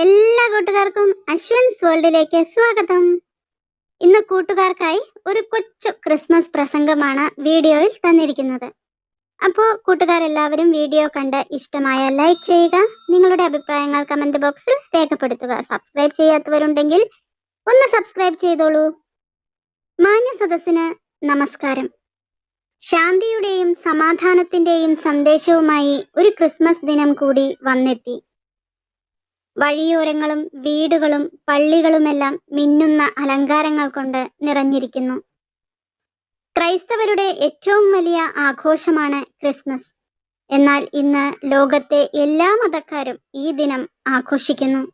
എല്ലാ കൂട്ടുകാർക്കും അശ്വൻസ് വേൾഡിലേക്ക് സ്വാഗതം. ഇന്ന് കൂട്ടുകാർക്കായി ഒരു കൊച്ചു ക്രിസ്മസ് പ്രസംഗമാണ് വീഡിയോയിൽ തന്നിരിക്കുന്നത്. അപ്പോൾ കൂട്ടുകാരെല്ലാവരും വീഡിയോ കണ്ട് ഇഷ്ടമായ ലൈക്ക് ചെയ്യുക നിങ്ങളുടെ അഭിപ്രായങ്ങൾ കമന്റ് ബോക്സിൽ രേഖപ്പെടുത്തുക. സബ്സ്ക്രൈബ് ചെയ്യാത്തവരുണ്ടെങ്കിൽ ഒന്ന് സബ്സ്ക്രൈബ് ചെയ്തോളൂ. മാന്യ സദസ്സിന് നമസ്കാരം. ശാന്തിയുടെയും സമാധാനത്തിന്റെയും സന്ദേശവുമായി ഒരു ക്രിസ്മസ് ദിനം കൂടി വന്നെത്തി. വഴിയോരങ്ങളും വീടുകളും പള്ളികളുമെല്ലാം മിന്നുന്ന അലങ്കാരങ്ങൾ കൊണ്ട് നിറഞ്ഞിരിക്കുന്നു. ക്രൈസ്തവരുടെ ഏറ്റവും വലിയ ആഘോഷമാണ് ക്രിസ്മസ്. എന്നാൽ ഇന്ന് ലോകത്തെ എല്ലാ മതക്കാരും ഈ ദിനം ആഘോഷിക്കുന്നു.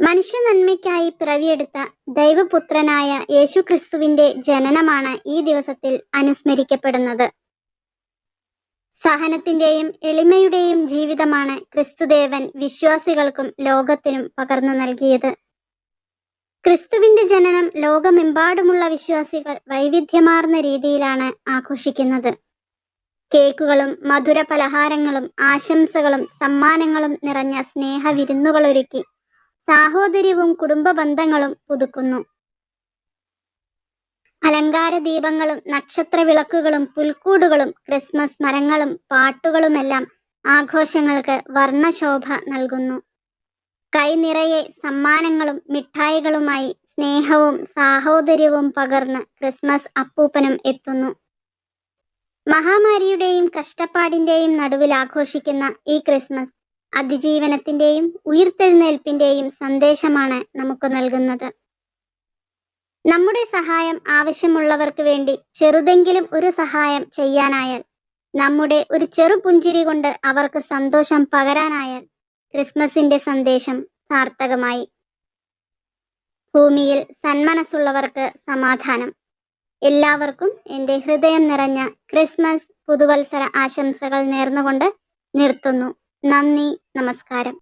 മനുഷ്യ നന്മയ്ക്കായി പിറവിയെടുത്ത ദൈവപുത്രനായ യേശുക്രിസ്തുവിന്റെ ജനനമാണ് ഈ ദിവസത്തിൽ അനുസ്മരിക്കപ്പെടുന്നത്. സഹനത്തിന്റെയും എളിമയുടെയും ജീവിതമാണ് ക്രിസ്തുദേവൻ വിശ്വാസികൾക്കും ലോകത്തിനും പകർന്നു നൽകിയത്. ക്രിസ്തുവിന്റെ ജനനം ലോകമെമ്പാടുമുള്ള വിശ്വാസികൾ വൈവിധ്യമാർന്ന രീതിയിലാണ് ആഘോഷിക്കുന്നത്. കേക്കുകളും മധുര പലഹാരങ്ങളും ആശംസകളും സമ്മാനങ്ങളും നിറഞ്ഞ സ്നേഹ വിരുന്നുകളൊരുക്കി സാഹോദര്യവും കുടുംബ ബന്ധങ്ങളും പുതുക്കുന്നു. അലങ്കാര ദീപങ്ങളും നക്ഷത്ര വിളക്കുകളും പുൽക്കൂടുകളും ക്രിസ്മസ് മരങ്ങളും പാട്ടുകളുമെല്ലാം ആഘോഷങ്ങൾക്ക് വർണശോഭ നൽകുന്നു. കൈനിറയെ സമ്മാനങ്ങളും മിഠായികളുമായി സ്നേഹവും സാഹോദര്യവും പകർന്ന് ക്രിസ്മസ് അപ്പൂപ്പനും എത്തുന്നു. മഹാമാരിയുടെയും കഷ്ടപ്പാടിന്റെയും നടുവിൽ ആഘോഷിക്കുന്ന ഈ ക്രിസ്മസ് അതിജീവനത്തിന്റെയും ഉയിർത്തെഴുന്നേൽപ്പിന്റെയും സന്ദേശമാണ് നമുക്ക് നൽകുന്നത്. നമ്മുടെ സഹായം ആവശ്യമുള്ളവർക്ക് വേണ്ടി ചെറുതെങ്കിലും ഒരു സഹായം ചെയ്യാനായാൽ നമ്മുടെ ഒരു ചെറു പുഞ്ചിരി കൊണ്ട് അവർക്ക് സന്തോഷം പകരാനായാൽ ക്രിസ്മസിന്റെ സന്ദേശം സാർത്ഥകമായി. ഭൂമിയിൽ സന്മനസ്സുള്ളവർക്ക് സമാധാനം. എല്ലാവർക്കും എന്റെ ഹൃദയം നിറഞ്ഞ ക്രിസ്മസ് പുതുവത്സര ആശംസകൾ നേർന്നുകൊണ്ട് നിർത്തുന്നു. നന്ദി നമസ്കാരം.